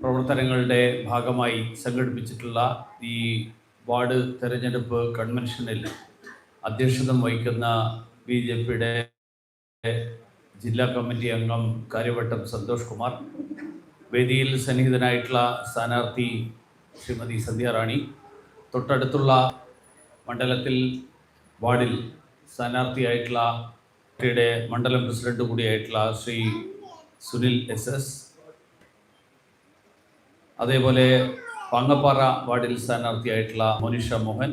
പ്രവർത്തനങ്ങളുടെ ഭാഗമായി സംഘടിപ്പിച്ചിട്ടുള്ള ഈ വാർഡ് തെരഞ്ഞെടുപ്പ് കൺവെൻഷനിൽ അധ്യക്ഷത വഹിക്കുന്ന ബി ജെ പിയുടെ ജില്ലാ കമ്മിറ്റി അംഗം കാര്യവട്ടം സന്തോഷ് കുമാർ വേദിയിൽ സന്നിഹിതനായിട്ടുള്ള സ്ഥാനാർത്ഥി ശ്രീമതി സന്ധ്യ റാണി തൊട്ടടുത്തുള്ള മണ്ഡലത്തിൽ വാർഡിൽ സ്ഥാനാർത്ഥിയായിട്ടുള്ള മണ്ഡലം പ്രസിഡന്റ് കൂടിയായിട്ടുള്ള ശ്രീ സുനിൽ എസ് എസ് അതേപോലെ പാങ്ങപ്പാറ വാർഡിൽ സ്ഥാനാർത്ഥിയായിട്ടുള്ള മോനിഷ മോഹൻ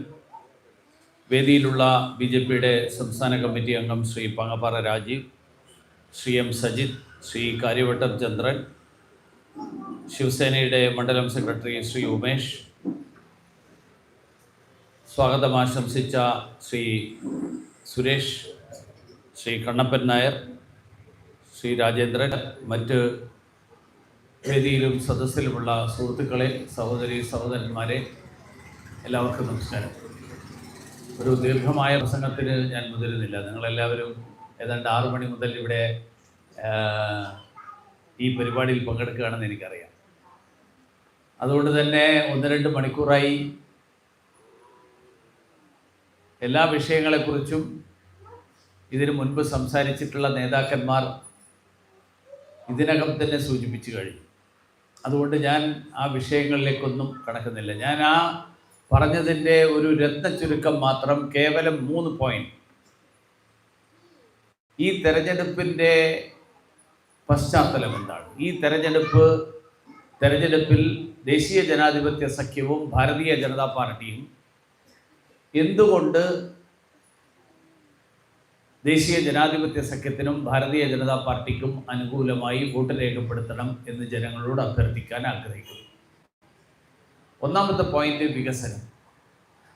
വേദിയിലുള്ള ബി ജെ പിയുടെ സംസ്ഥാന കമ്മിറ്റി അംഗം ശ്രീ പാങ്ങപ്പാറ രാജീവ് ശ്രീ എം സജിത് ശ്രീ കാര്യവട്ടം ചന്ദ്രൻ ശിവസേനയുടെ മണ്ഡലം സെക്രട്ടറി ശ്രീ ഉമേഷ് സ്വാഗതം ആശംസിച്ച ശ്രീ സുരേഷ് ശ്രീ കണ്ണപ്പൻ നായർ ശ്രീ രാജേന്ദ്രൻ മറ്റ് വേദിയിലും സദസ്സിലുമുള്ള സുഹൃത്തുക്കളെ സഹോദരി സഹോദരന്മാരെ എല്ലാവർക്കും നമസ്കാരം. ഒരു ദീർഘമായ പ്രസംഗത്തിന് ഞാൻ മുതിരുന്നില്ല. നിങ്ങളെല്ലാവരും ഏതാണ്ട് ആറു മണി മുതൽ ഇവിടെ ഈ പരിപാടിയിൽ പങ്കെടുക്കുകയാണെന്ന് എനിക്കറിയാം. അതുകൊണ്ട് തന്നെ ഒന്ന് രണ്ട് മണിക്കൂറായി എല്ലാ വിഷയങ്ങളെക്കുറിച്ചും ഇതിനു മുൻപ് സംസാരിച്ചിട്ടുള്ള നേതാക്കന്മാർ ഇതിനകം തന്നെ സൂചിപ്പിച്ചു കഴിഞ്ഞു. അതുകൊണ്ട് ഞാൻ ആ വിഷയങ്ങളിലേക്കൊന്നും കടക്കുന്നില്ല. ഞാൻ ആ പറഞ്ഞതിന്റെ ഒരു രത്ന ചുരുക്കം മാത്രം കേവലം മൂന്ന് പോയിന്റ് ഈ തെരഞ്ഞെടുപ്പിന്റെ പശ്ചാത്തലം എന്താണ്? ഈ തെരഞ്ഞെടുപ്പ് തെരഞ്ഞെടുപ്പിൽ ദേശീയ ജനാധിപത്യ സഖ്യവും ഭാരതീയ ജനതാ പാർട്ടിയും എന്തുകൊണ്ട് ദേശീയ ജനാധിപത്യ സഖ്യത്തിനും ഭാരതീയ ജനതാ പാർട്ടിക്കും അനുകൂലമായി വോട്ട് രേഖപ്പെടുത്തണം എന്ന് ജനങ്ങളോട് അഭ്യർത്ഥിക്കാൻ ആഗ്രഹിക്കുന്നു. ഒന്നാമത്തെ പോയിന്റ് വികസനം.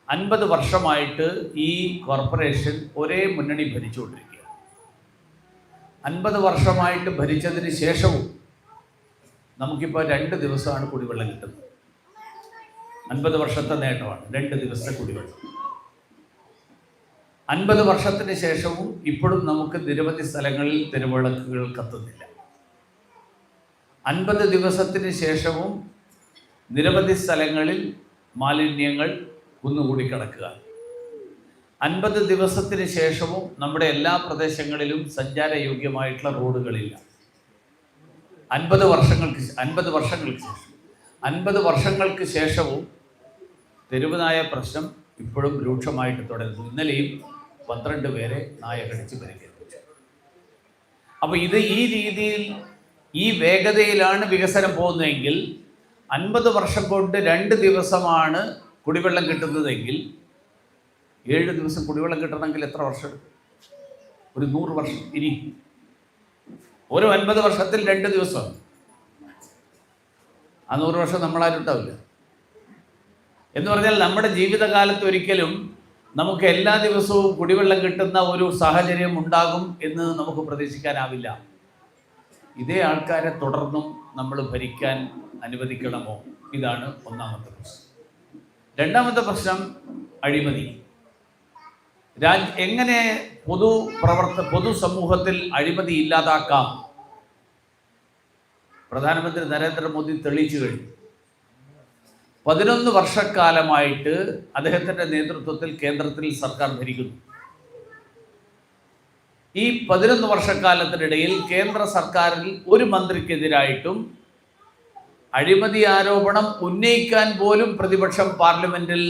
അൻപത് വർഷമായിട്ട് ഈ കോർപ്പറേഷൻ ഒരേ മുന്നണി ഭരിച്ചുകൊണ്ടിരിക്കുകയാണ്. അൻപത് വർഷമായിട്ട് ഭരിച്ചതിന് ശേഷവും നമുക്കിപ്പോൾ രണ്ട് ദിവസമാണ് കുടിവെള്ളം കിട്ടുന്നത്. അൻപത് വർഷത്തെ നേട്ടമാണ്. രണ്ട് ദിവസത്തെ കുടിവെള്ളം. അൻപത് വർഷത്തിന് ശേഷവും ഇപ്പോഴും നമുക്ക് നിരവധി സ്ഥലങ്ങളിൽ തിരുവിളക്കുകൾ കത്തുന്നില്ല. അൻപത് ദിവസത്തിന് ശേഷവും നിരവധി സ്ഥലങ്ങളിൽ മാലിന്യങ്ങൾ കുന്നുകൂടി കിടക്കുക. അൻപത് ദിവസത്തിന് ശേഷവും നമ്മുടെ എല്ലാ പ്രദേശങ്ങളിലും സഞ്ചാരയോഗ്യമായിട്ടുള്ള റോഡുകളില്ല. അൻപത് വർഷങ്ങൾക്ക് അൻപത് വർഷങ്ങൾക്ക് ശേഷം. അൻപത് വർഷങ്ങൾക്ക് ശേഷവും തെരുവുനായ പ്രശ്നം ഇപ്പോഴും രൂക്ഷമായിട്ട് തുടരുന്നു. ഇന്നലെയും പന്ത്രണ്ട് പേരെ നായ കടിച്ച് പരിക്കേൽപ്പിച്ചു. അപ്പോൾ ഇത് ഈ രീതിയിൽ ഈ വേഗതയിലാണ് വികസനം പോകുന്നതെങ്കിൽ അൻപത് വർഷം കൊണ്ട് രണ്ട് ദിവസമാണ് കുടിവെള്ളം കിട്ടുന്നതെങ്കിൽ ഏഴ് ദിവസം കുടിവെള്ളം കിട്ടണമെങ്കിൽ എത്ര വർഷം? ഒരു നൂറ് വർഷം ഇനി. ഓരോ അൻപത് വർഷത്തിൽ രണ്ട് ദിവസം. ആ നൂറ് വർഷം നമ്മളാരുണ്ടാവില്ല എന്ന് പറഞ്ഞാൽ നമ്മുടെ ജീവിതകാലത്ത് ഒരിക്കലും നമുക്ക് എല്ലാ ദിവസവും കുടിവെള്ളം കിട്ടുന്ന ഒരു സാഹചര്യം ഉണ്ടാകും എന്ന് നമുക്ക് പ്രതീക്ഷിക്കാനാവില്ല. ഇതേ ആൾക്കാരെ തുടർന്നും നമ്മൾ ഭരിക്കാൻ അനുവദിക്കണമോ? ഇതാണ് ഒന്നാമത്തെ പ്രശ്നം. രണ്ടാമത്തെ പ്രശ്നം അഴിമതി. രാജ് എങ്ങനെ പൊതു പ്രവർത്ത പൊതുസമൂഹത്തിൽ അഴിമതി ഇല്ലാതാക്കാം? പ്രധാനമന്ത്രി നരേന്ദ്രമോദി തെളിയിച്ചു കഴിഞ്ഞു. പതിനൊന്ന് വർഷക്കാലമായിട്ട് അദ്ദേഹത്തിന്റെ നേതൃത്വത്തിൽ കേന്ദ്രത്തിൽ സർക്കാർ ഭരിക്കുന്നു. ഈ പതിനൊന്ന് വർഷക്കാലത്തിനിടയിൽ കേന്ദ്ര സർക്കാരിൽ ഒരു മന്ത്രിക്കെതിരായിട്ടും അഴിമതി ആരോപണം ഉന്നയിക്കാൻ പോലും പ്രതിപക്ഷം പാർലമെന്റിൽ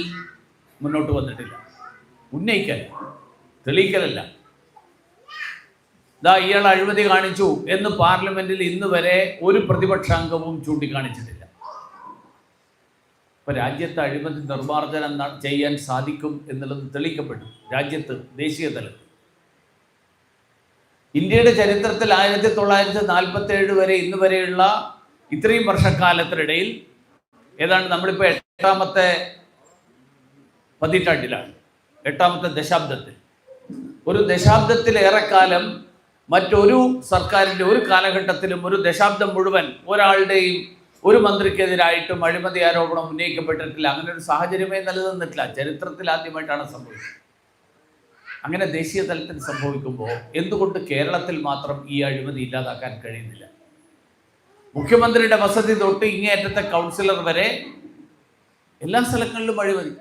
മുന്നോട്ട് വന്നിട്ടില്ല. ഉന്നയിക്കൽ തെളിയിക്കലല്ല. ദാ ഇയാൾ അഴിമതി കാണിച്ചു എന്ന് പാർലമെന്റിൽ ഇന്ന് വരെ ഒരു പ്രതിപക്ഷാംഗവും ചൂണ്ടിക്കാണിച്ചിട്ടില്ല. ഇപ്പൊ രാജ്യത്ത് അഴിമതി നിർമ്മാർജനം ചെയ്യാൻ സാധിക്കും എന്നുള്ളത് തെളിയിക്കപ്പെട്ടു. രാജ്യത്ത് ദേശീയ തലത്തിൽ. ഇന്ത്യയുടെ ചരിത്രത്തിൽ ആയിരത്തി തൊള്ളായിരത്തി നാൽപ്പത്തി ഏഴ് വരെ ഇന്ന് വരെയുള്ള ഇത്രയും വർഷക്കാലത്തിനിടയിൽ ഏതാണ്ട് നമ്മളിപ്പോൾ എട്ടാമത്തെ പതിറ്റാണ്ടിലാണ്. എട്ടാമത്തെ ദശാബ്ദത്തിൽ. ഒരു ദശാബ്ദത്തിലേറെക്കാലം മറ്റൊരു സർക്കാരിന്റെ ഒരു കാലഘട്ടത്തിലും ഒരു ദശാബ്ദം മുഴുവൻ ഒരാളുടെയും ഒരു മന്ത്രിക്കെതിരായിട്ടും അഴിമതി ആരോപണം ഉന്നയിക്കപ്പെട്ടിട്ടില്ല. അങ്ങനെ ഒരു സാഹചര്യമേ നിലനിന്നിട്ടില്ല. ചരിത്രത്തിൽ ആദ്യമായിട്ടാണ് സംഭവിച്ചത്. അങ്ങനെ ദേശീയ തലത്തിൽ സംഭവിക്കുമ്പോൾ എന്തുകൊണ്ട് കേരളത്തിൽ മാത്രം ഈ അഴിമതി ഇല്ലാതാക്കാൻ കഴിയുന്നില്ല? മുഖ്യമന്ത്രിയുടെ വസതി തൊട്ട് ഇങ്ങേയറ്റത്തെ കൗൺസിലർ വരെ എല്ലാ സ്ഥലങ്ങളിലും അഴിമതി.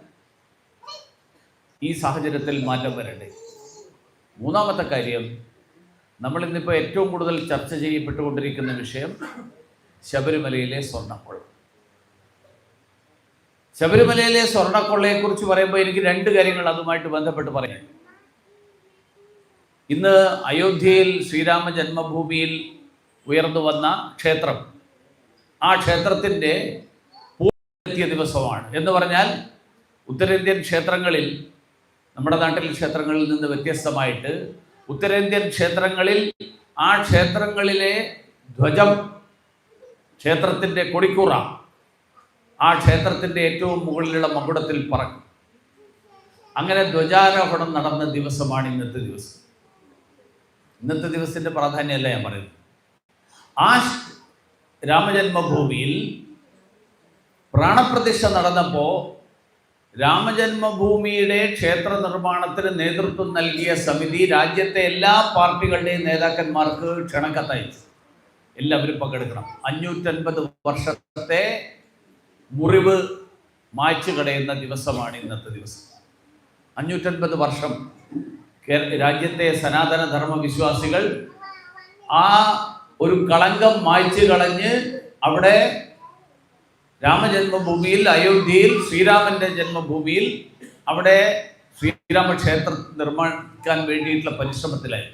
ഈ സാഹചര്യത്തിൽ മാറ്റം വരണ്ടേ മൂന്നാമത്തെ കാര്യം നമ്മളിന്നിപ്പോൾ ഏറ്റവും കൂടുതൽ ചർച്ച ചെയ്യപ്പെട്ടുകൊണ്ടിരിക്കുന്ന വിഷയം ശബരിമലയിലെ സ്വർണക്കൊള്ള. ശബരിമലയിലെ സ്വർണക്കൊള്ളയെക്കുറിച്ച് പറയുമ്പോൾ എനിക്ക് രണ്ട് കാര്യങ്ങൾ അതുമായിട്ട് ബന്ധപ്പെട്ട് പറയാം ഇന്ന് അയോധ്യയിൽ ശ്രീരാമ ജന്മഭൂമിയിൽ ഉയർന്നു വന്ന ക്ഷേത്രം ആ ക്ഷേത്രത്തിന്റെ പൂർത്തിയ ദിവസമാണ്. എന്ന് പറഞ്ഞാൽ ഉത്തരേന്ത്യൻ ക്ഷേത്രങ്ങളിൽ നമ്മുടെ നാട്ടിൽ ക്ഷേത്രങ്ങളിൽ നിന്ന് വ്യത്യസ്തമായിട്ട് ഉത്തരേന്ത്യൻ ക്ഷേത്രങ്ങളിൽ ആ ക്ഷേത്രങ്ങളിലെ ധ്വജം ക്ഷേത്രത്തിന്റെ കൊടിക്കൂറ ആ ക്ഷേത്രത്തിന്റെ ഏറ്റവും മുകളിലുള്ള മകുടത്തിൽ പറക്കും. അങ്ങനെ ധ്വജാരോഹണം നടന്ന ദിവസമാണ് ഇന്നത്തെ ദിവസം. ഇന്നത്തെ ദിവസത്തിന്റെ പ്രാധാന്യമല്ല ഞാൻ പറയുന്നത്. ആ രാമജന്മഭൂമിയിൽ പ്രാണപ്രതിഷ്ഠ നടന്നപ്പോൾ രാമജന്മഭൂമിയുടെ ക്ഷേത്ര നിർമ്മാണത്തിന് നേതൃത്വം നൽകിയ സമിതി രാജ്യത്തെ എല്ലാ പാർട്ടികളുടെയും നേതാക്കന്മാർക്ക് ക്ഷണക്കത്തയച്ചു എല്ലാവരും പങ്കെടുക്കണം. അഞ്ഞൂറ്റൻപത് വർഷത്തെ മുറിവ് മായ്ച്ചു കളയുന്ന ദിവസമാണ് ഇന്നത്തെ ദിവസം. അഞ്ഞൂറ്റൻപത് വർഷം രാജ്യത്തെ സനാതന ധർമ്മ വിശ്വാസികൾ ആ ഒരു കളങ്കം മായ്ച്ചു കളഞ്ഞ് അവിടെ രാമജന്മഭൂമിയിൽ അയോധ്യയിൽ ശ്രീരാമന്റെ ജന്മഭൂമിയിൽ അവിടെ ശ്രീരാമക്ഷേത്രം നിർമ്മിക്കാൻ വേണ്ടിയിട്ടുള്ള പരിശ്രമത്തിലായി.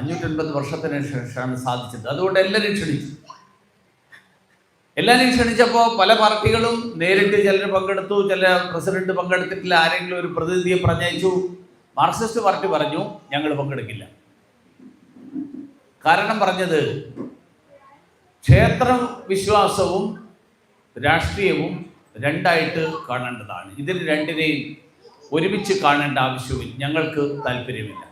അഞ്ഞൂറ്റൻപത് വർഷത്തിന് ശേഷമാണ് സാധിച്ചത്. അതുകൊണ്ട് എല്ലാവരും ക്ഷണിച്ചു. എല്ലാവരും ക്ഷണിച്ചപ്പോൾ പല പാർട്ടികളും നേരിട്ട് ചിലർ പങ്കെടുത്തു ചില പ്രസിഡന്റ് പങ്കെടുത്തിട്ടില്ല. ആരെങ്കിലും ഒരു പ്രതിനിധിയെ പറഞ്ഞയച്ചു. മാർക്സിസ്റ്റ് പാർട്ടി പറഞ്ഞു ഞങ്ങൾ പങ്കെടുക്കില്ല. കാരണം പറഞ്ഞത് ക്ഷേത്ര വിശ്വാസവും രാഷ്ട്രീയവും രണ്ടായിട്ട് കാണേണ്ടതാണ്. ഇതിന് രണ്ടിനെയും ഒരുമിച്ച് കാണേണ്ട ആവശ്യവും ഞങ്ങൾക്ക് താല്പര്യമില്ല.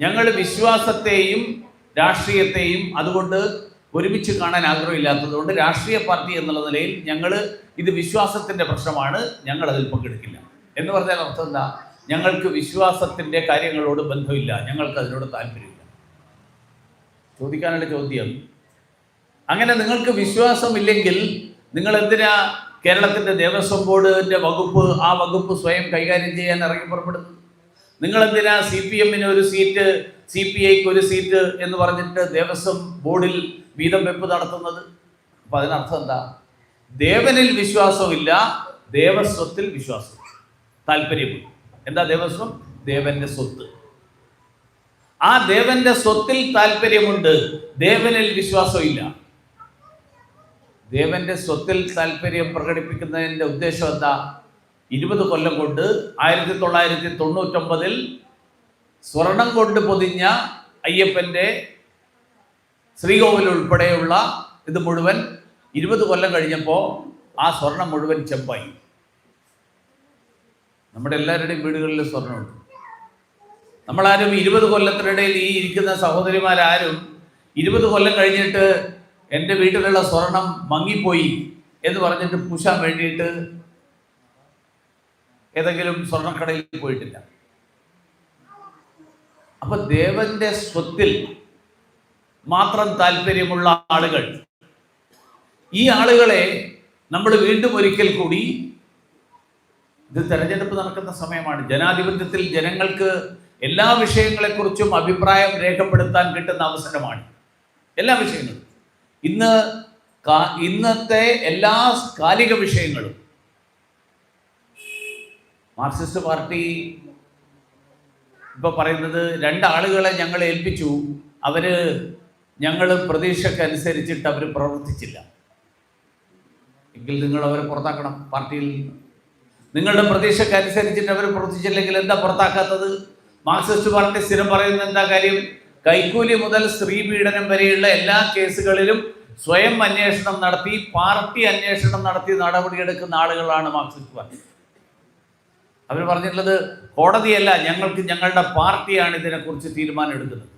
ഞങ്ങൾ വിശ്വാസത്തെയും രാഷ്ട്രീയത്തെയും അതുകൊണ്ട് ഒരുമിച്ച് കാണാൻ ആഗ്രഹമില്ലാത്തതുകൊണ്ട് രാഷ്ട്രീയ പാർട്ടി എന്നുള്ള നിലയിൽ ഞങ്ങൾ ഇത് വിശ്വാസത്തിന്റെ പ്രശ്നമാണ് ഞങ്ങൾ അതിൽ പങ്കെടുക്കില്ല. എന്ന് പറഞ്ഞാൽ അർത്ഥം എന്താ? ഞങ്ങൾക്ക് വിശ്വാസത്തിന്റെ കാര്യങ്ങളോട് ബന്ധമില്ല ഞങ്ങൾക്ക് അതിനോട് താല്പര്യമില്ല. ചോദിക്കാനുള്ള ചോദ്യം. അങ്ങനെ നിങ്ങൾക്ക് വിശ്വാസമില്ലെങ്കിൽ നിങ്ങൾ എന്തിനാ കേരളത്തിന്റെ ദേവസ്വം ബോർഡിന്റെ വകുപ്പ് ആ വകുപ്പ് സ്വയം കൈകാര്യം ചെയ്യാൻ ഇറങ്ങി പുറപ്പെടുന്നത്? നിങ്ങൾ എന്തിനാ സി പി എമ്മിന് ഒരു സീറ്റ് സി പി ഐക്ക് ഒരു സീറ്റ് എന്ന് പറഞ്ഞിട്ട് ദേവസ്വം ബോർഡിൽ വീതം വെപ്പ് നടത്തുന്നത്? അപ്പം അതിനർത്ഥം എന്താ? ദേവനിൽ വിശ്വാസമില്ല ദേവസ്വത്തിൽ വിശ്വാസം താല്പര്യമുണ്ട്. എന്താ ദേവസ്വം? ദേവന്റെ സ്വത്ത്. ആ ദേവന്റെ സ്വത്തിൽ താല്പര്യമുണ്ട് ദേവനിൽ വിശ്വാസമില്ല. ദേവന്റെ സ്വത്തിൽ താല്പര്യം പ്രകടിപ്പിക്കുന്നതിന്റെ ഉദ്ദേശം എന്താ? ഇരുപത് കൊല്ലം കൊണ്ട് ആയിരത്തി തൊള്ളായിരത്തി തൊണ്ണൂറ്റൊമ്പതിൽ സ്വർണം കൊണ്ട് പൊതിഞ്ഞ അയ്യപ്പന്റെ ശ്രീകോവിൽ ഉൾപ്പെടെയുള്ള ഇത് മുഴുവൻ ഇരുപത് കൊല്ലം കഴിഞ്ഞപ്പോൾ ആ സ്വർണം മുഴുവൻ ചെമ്പായി. നമ്മുടെ എല്ലാവരുടെയും വീടുകളിൽ സ്വർണമുണ്ട് നമ്മളാരും ഇരുപത് കൊല്ലത്തിനിടയിൽ ഈ ഇരിക്കുന്ന സഹോദരിമാരാരും ഇരുപത് കൊല്ലം കഴിഞ്ഞിട്ട് എന്റെ വീട്ടിലുള്ള സ്വർണം മങ്ങിപ്പോയി എന്ന് പറഞ്ഞിട്ട് പൂശാൻ വേണ്ടിയിട്ട് ഏതെങ്കിലും സ്വർണക്കടയിൽ പോയിട്ടില്ല. അപ്പൊ ദേവന്റെ സ്വത്തിൽ മാത്രം താല്പര്യമുള്ള ആളുകൾ ഈ ആളുകളെ നമ്മൾ വീണ്ടും ഒരിക്കൽ കൂടി ഇത് തെരഞ്ഞെടുപ്പ് നടക്കുന്ന സമയമാണ്. ജനാധിപത്യത്തിൽ ജനങ്ങൾക്ക് എല്ലാ വിഷയങ്ങളെക്കുറിച്ചും അഭിപ്രായം രേഖപ്പെടുത്താൻ കിട്ടുന്ന അവസരമാണ്. എല്ലാ വിഷയങ്ങളും. ഇന്ന് ഇന്നത്തെ എല്ലാ കാലിക വിഷയങ്ങളും മാർക്സിസ്റ്റ് പാർട്ടി ഇപ്പൊ പറയുന്നത് രണ്ടാളുകളെ ഞങ്ങൾ ഏൽപ്പിച്ചു. അവർ ഞങ്ങൾ പ്രതീക്ഷക്കനുസരിച്ചിട്ട് അവർ പ്രവർത്തിച്ചില്ല. എങ്കിൽ നിങ്ങൾ അവരെ പുറത്താക്കണം പാർട്ടിയിൽ. നിന്ന് നിങ്ങളുടെ പ്രതീക്ഷക്കനുസരിച്ചിട്ട് അവർ പ്രവർത്തിച്ചില്ലെങ്കിൽ എന്താ പുറത്താക്കാത്തത്? മാർക്സിസ്റ്റ് പാർട്ടി സ്ഥിരം പറയുന്ന എന്താ കാര്യം? കൈക്കൂലി മുതൽ സ്ത്രീ പീഡനം വരെയുള്ള എല്ലാ കേസുകളിലും സ്വയം അന്വേഷണം നടത്തി പാർട്ടി അന്വേഷണം നടത്തി നടപടിയെടുക്കുന്ന ആളുകളാണ് മാർക്സിസ്റ്റ് പാർട്ടി. അവർ പറഞ്ഞിട്ടുള്ളത് കോടതിയല്ല ഞങ്ങൾക്ക് ഞങ്ങളുടെ പാർട്ടിയാണ് ഇതിനെക്കുറിച്ച് തീരുമാനം എടുക്കുന്നത്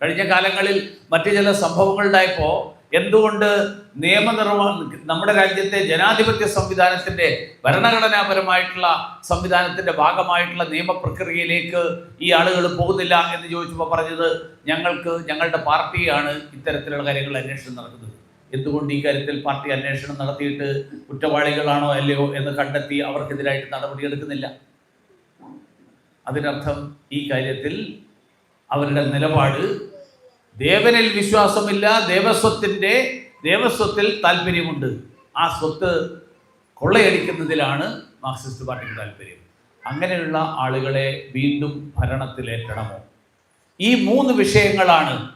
കഴിഞ്ഞ കാലങ്ങളിൽ മറ്റു ചില സംഭവങ്ങളുണ്ടായപ്പോൾ എന്തുകൊണ്ട് നിയമനിർവഹണം നമ്മുടെ രാജ്യത്തെ ജനാധിപത്യ സംവിധാനത്തിന്റെ ഭരണഘടനാപരമായിട്ടുള്ള സംവിധാനത്തിന്റെ ഭാഗമായിട്ടുള്ള നിയമപ്രക്രിയയിലേക്ക് ഈ ആളുകൾ പോകുന്നില്ല എന്ന് ചോദിച്ചപ്പോൾ പറഞ്ഞത് ഞങ്ങൾക്ക് ഞങ്ങളുടെ പാർട്ടിയാണ് ഇത്തരത്തിലുള്ള കാര്യങ്ങൾ അന്വേഷണം നടക്കുന്നത്. എന്തുകൊണ്ട് ഈ കാര്യത്തിൽ പാർട്ടി അന്വേഷണം നടത്തിയിട്ട് കുറ്റവാളികളാണോ അല്ലയോ എന്ന് കണ്ടെത്തി അവർക്കെതിരായിട്ട് നടപടിയെടുക്കുന്നില്ല? അതിനർത്ഥം ഈ കാര്യത്തിൽ അവരുടെ നിലപാട് ദേവനിൽ വിശ്വാസമില്ല ദേവസ്വത്തിന്റെ ദേവസ്വത്തിൽ താല്പര്യമുണ്ട്. ആ സ്വത്ത് കൊള്ളയടിക്കുന്നതിലാണ് മാർക്സിസ്റ്റ് പാർട്ടിക്ക് താല്പര്യം. അങ്ങനെയുള്ള ആളുകളെ വീണ്ടും ഭരണത്തിലേറ്റണമോ? ഈ മൂന്ന് വിഷയങ്ങളാണ്.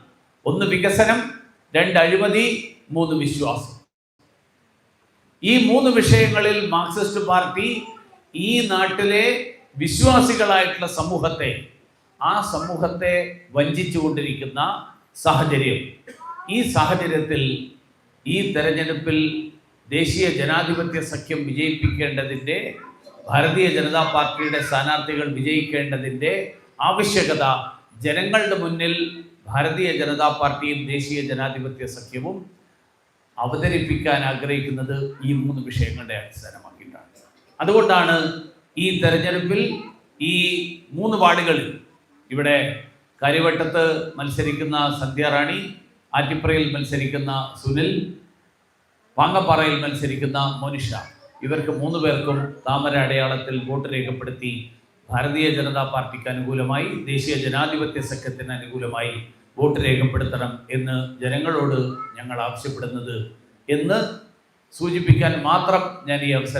ഒന്ന് വികസനം രണ്ട് അഴിമതി മൂന്ന് വിശ്വാസം. ഈ മൂന്ന് വിഷയങ്ങളിൽ മാർക്സിസ്റ്റ് പാർട്ടി ഈ നാട്ടിലെ വിശ്വാസികളായിട്ടുള്ള സമൂഹത്തെ ആ സമൂഹത്തെ വഞ്ചിച്ചുകൊണ്ടിരിക്കുന്ന സാഹചര്യം. ഈ സാഹചര്യത്തിൽ ഈ തെരഞ്ഞെടുപ്പിൽ ദേശീയ ജനാധിപത്യ സഖ്യം വിജയിപ്പിക്കേണ്ടതിന്റെ ഭാരതീയ ജനതാ പാർട്ടിയുടെ സ്ഥാനാർത്ഥികൾ വിജയിക്കേണ്ടതിന്റെ ആവശ്യകത ജനങ്ങളുടെ മുന്നിൽ ഭാരതീയ ജനതാ പാർട്ടിയും ദേശീയ ജനാധിപത്യ സഖ്യവും അവതരിപ്പിക്കാൻ ആഗ്രഹിക്കുന്നത് ഈ മൂന്ന് വിഷയങ്ങളുടെ അടിസ്ഥാനമാക്കിയിട്ടാണ്. അതുകൊണ്ടാണ് ഈ തെരഞ്ഞെടുപ്പിൽ ഈ മൂന്ന് വാർഡുകളിൽ ഇവിടെ കരുവട്ടത്ത് മത്സരിക്കുന്ന സന്ധ്യാറാണി ആറ്റിപ്പറയിൽ മത്സരിക്കുന്ന സുനിൽ പാങ്ങപ്പാറയിൽ മത്സരിക്കുന്ന മോനിഷ. ഇവർക്ക് മൂന്ന് പേർക്കും താമര അടയാളത്തിൽ വോട്ട് രേഖപ്പെടുത്തി ഭാരതീയ ജനതാ പാർട്ടിക്ക് അനുകൂലമായി ദേശീയ ജനാധിപത്യ സഖ്യത്തിന് അനുകൂലമായി വോട്ട് രേഖപ്പെടുത്തണം എന്ന് ജനങ്ങളോട് ഞങ്ങൾ ആവശ്യപ്പെടുന്നത് എന്ന് സൂചിപ്പിക്കാൻ മാത്രം ഞാൻ ഈ അവസരം